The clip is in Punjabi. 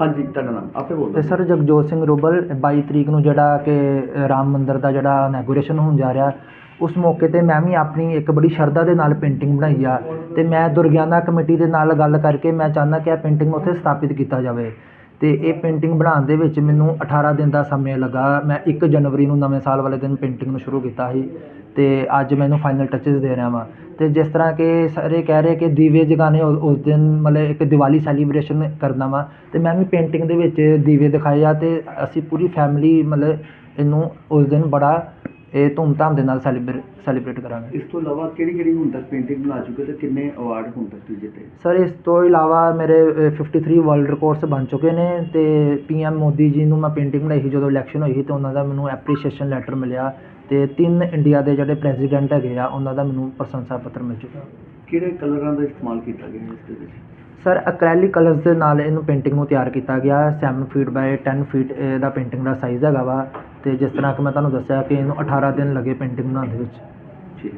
ਹਾਂਜੀ, ਤੁਹਾਡਾ ਨਾਮ, ਆਪੇ ਬੋਲ। ਤੇ ਸਰ ਜਗਜੋਤ ਸਿੰਘ ਰੁਬਲ 22 ਤਰੀਕ ਨੂੰ ਜਿਹੜਾ ਕਿ ਰਾਮ ਮੰਦਿਰ ਦਾ ਜਿਹੜਾ ਇਨੈਗੋਰੇਸ਼ਨ ਹੋਣ ਜਾ ਰਿਹਾ, ਉਸ ਮੌਕੇ ਤੇ ਮੈਂ ਵੀ ਆਪਣੀ ਇੱਕ ਬੜੀ ਸ਼ਰਧਾ ਦੇ ਨਾਲ ਪੇਂਟਿੰਗ ਬਣਾਈ ਆ। ਤੇ ਮੈਂ ਦੁਰਗਿਆਨਾ ਕਮੇਟੀ ਦੇ ਨਾਲ ਗੱਲ ਕਰਕੇ ਮੈਂ ਚਾਹੁੰਦਾ ਕਿ ਇਹ ਪੇਂਟਿੰਗ ਉੱਥੇ ਸਥਾਪਿਤ ਕੀਤਾ ਜਾਵੇ। ਅਤੇ ਇਹ ਪੇਂਟਿੰਗ ਬਣਾਉਣ ਦੇ ਵਿੱਚ ਮੈਨੂੰ 18 ਦਿਨ ਦਾ ਸਮਾਂ ਲੱਗਾ। ਮੈਂ ਇੱਕ ਜਨਵਰੀ ਨੂੰ ਨਵੇਂ ਸਾਲ ਵਾਲੇ ਦਿਨ ਪੇਂਟਿੰਗ ਨੂੰ ਸ਼ੁਰੂ ਕੀਤਾ ਸੀ ਅਤੇ ਅੱਜ ਮੈਂ ਇਹਨੂੰ ਫਾਈਨਲ ਟੱਚਿਸ ਦੇ ਰਿਹਾ ਵਾਂ। ਅਤੇ ਜਿਸ ਤਰ੍ਹਾਂ ਕਿ ਸਾਰੇ ਕਹਿ ਰਹੇ ਕਿ ਦੀਵੇ ਜਗਾਉਣੇ ਉਸ ਉਸ ਦਿਨ ਮਤਲਬ ਇੱਕ ਦੀਵਾਲੀ ਸੈਲੀਬ੍ਰੇਸ਼ਨ ਕਰਦਾ ਵਾਂ। ਅਤੇ ਮੈਂ ਵੀ ਪੇਂਟਿੰਗ ਦੇ ਵਿੱਚ ਦੀਵੇ ਦਿਖਾਏ ਆ ਅਤੇ ਅਸੀਂ ਪੂਰੀ ਫੈਮਿਲੀ ਮਤਲਬ ਇਹਨੂੰ ਉਸ ਦਿਨ ਬੜਾ ਇਹ ਧੂਮਧਾਮ ਦੇ ਨਾਲ ਸੈਲੀਬ੍ਰੇ ਸੈਲੀਬ੍ਰੇਟ ਕਰਾਂਗੇ। ਇਸ ਤੋਂ ਇਲਾਵਾ ਕਿਹੜੀ ਕਿਹੜੀ ਹੁਣ ਤੱਕ ਪੇਂਟਿੰਗ ਬਣਾ ਚੁੱਕੇ ਤੇ ਕਿੰਨੇ ਅਵਾਰਡ ਹੁਣ ਤੱਕ ਤੁਸੀਂ ਜਿੱਤੇ? ਸਰ ਇਸ ਤੋਂ ਇਲਾਵਾ ਮੇਰੇ ਅ, 53 ਵਰਲਡ ਰਿਕਾਰਡਸ ਬਣ ਚੁੱਕੇ ਨੇ ਤੇ ਪੀਐਮ ਮੋਦੀ ਜੀ ਨੂੰ ਮੈਂ ਪੇਂਟਿੰਗ ਬਣਾਈ ਸੀ ਜਦੋਂ ਇਲੈਕਸ਼ਨ ਹੋਈ ਸੀ ਤੇ ਉਹਨਾਂ ਦਾ ਮੈਨੂੰ ਐਪਰੀਸ਼ੀਏਸ਼ਨ ਲੈਟਰ ਮਿਲਿਆ ਤੇ ਤਿੰਨ ਇੰਡੀਆ ਦੇ ਜਿਹੜੇ ਪ੍ਰੈਜ਼ੀਡੈਂਟ ਹੈਗੇ ਆ ਉਹਨਾਂ ਦਾ ਮੈਨੂੰ ਪ੍ਰਸ਼ੰਸਾ ਪੱਤਰ ਮਿਲ ਚੁੱਕਾ। ਕਿਹੜੇ ਕਲਰਾਂ ਦਾ ਇਸਤੇਮਾਲ ਕੀਤਾ ਗਿਆ ਇਸ ਦੇ ਵਿੱਚ? ਸਰ ਐਕ੍ਰੈਲਿਕ ਕਲਰਸ ਦੇ ਨਾਲ ਇਹਨੂੰ ਪੇਂਟਿੰਗ ਨੂੰ ਤਿਆਰ ਕੀਤਾ ਗਿਆ। 7 ਫੀਟ ਬਾਈ 10 ਫੀਟ ਦਾ ਪੇਂਟਿੰਗ ਦਾ ਸਾਈਜ਼ ਹੈਗਾ ਵਾ। ਅਤੇ ਜਿਸ ਤਰ੍ਹਾਂ ਕਿ ਮੈਂ ਤੁਹਾਨੂੰ ਦੱਸਿਆ ਕਿ ਇਹਨੂੰ 18 ਦਿਨ ਲੱਗੇ ਪੇਂਟਿੰਗ ਬਣਾਉਣ ਦੇ ਵਿੱਚ। ਠੀਕ।